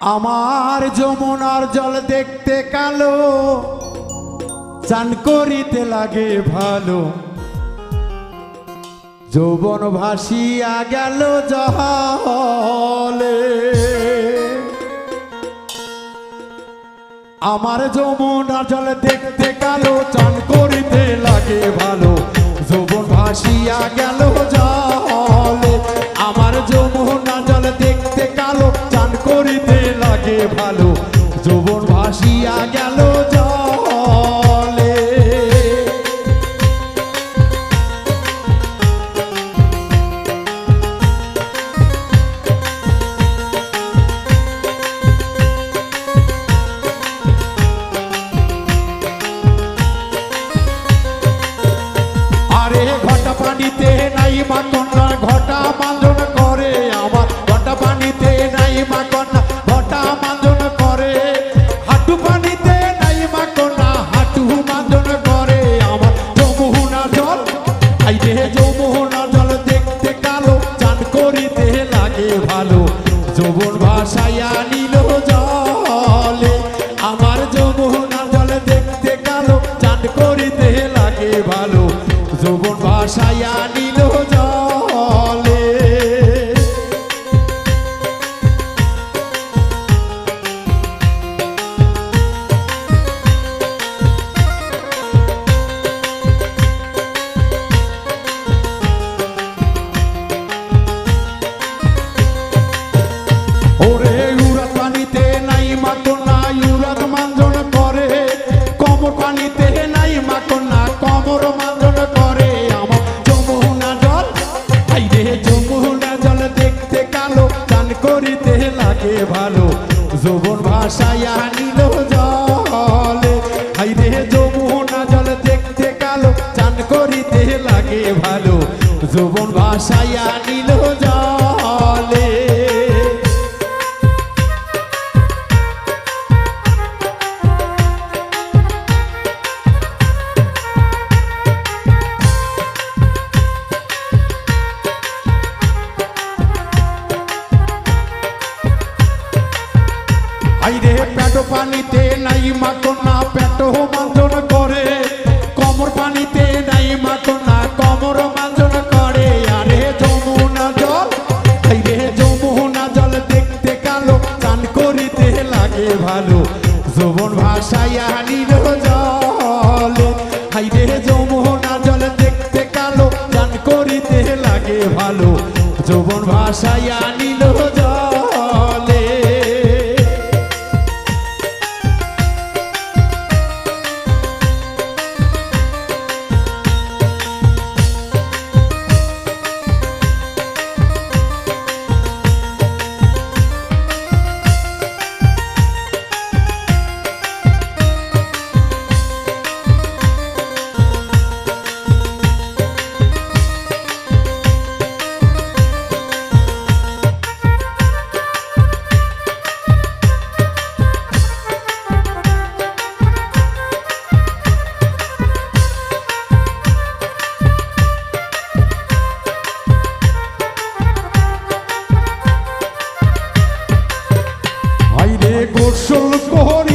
আমার যমুনার জল দেখতে কালো, চান করিতে লাগে ভালো। যৌবন ভাসিয়া গেল জহলে। আমার যমুনার জল দেখতে কালো, চান করিতে লাগে ভালো। যৌবন ভাসিয়া গেল জলে যৌবন ভাসিয়া গেল জলে। আরে ঘটা পানিতে নাই মা ভাসাইয়া নিল জলে। ওরে ইউরাত পানিতে নাই মাতো না ইউরাত মাঞ্জন করে কমর পানিতে নাই মাতো দেখতে গান করিতে লাগে ভালো। যৌবন ভাষায় আনিল জলে। হাই রে যমুনা জল দেখতে কালো, চান করিতে লাগে ভালো। যৌবন ভাষায় নিল আইরে পেট পানিতে নাই মাতো না পেট মাঞ্জন করে। কমর পানিতে নাই মাতো না কমর মাঞ্জন করে। আরে যমুনা জল, আইরে যমুনা জল দেখতে কালো, চান করিতে লাগে ভালো। যৌবন ভাষাইয়া নিল জলে, আইরে যমুনা জল দেখতে কালো, চান করিতে লাগে ভালো। যৌবন ভাষাইয়া গোসল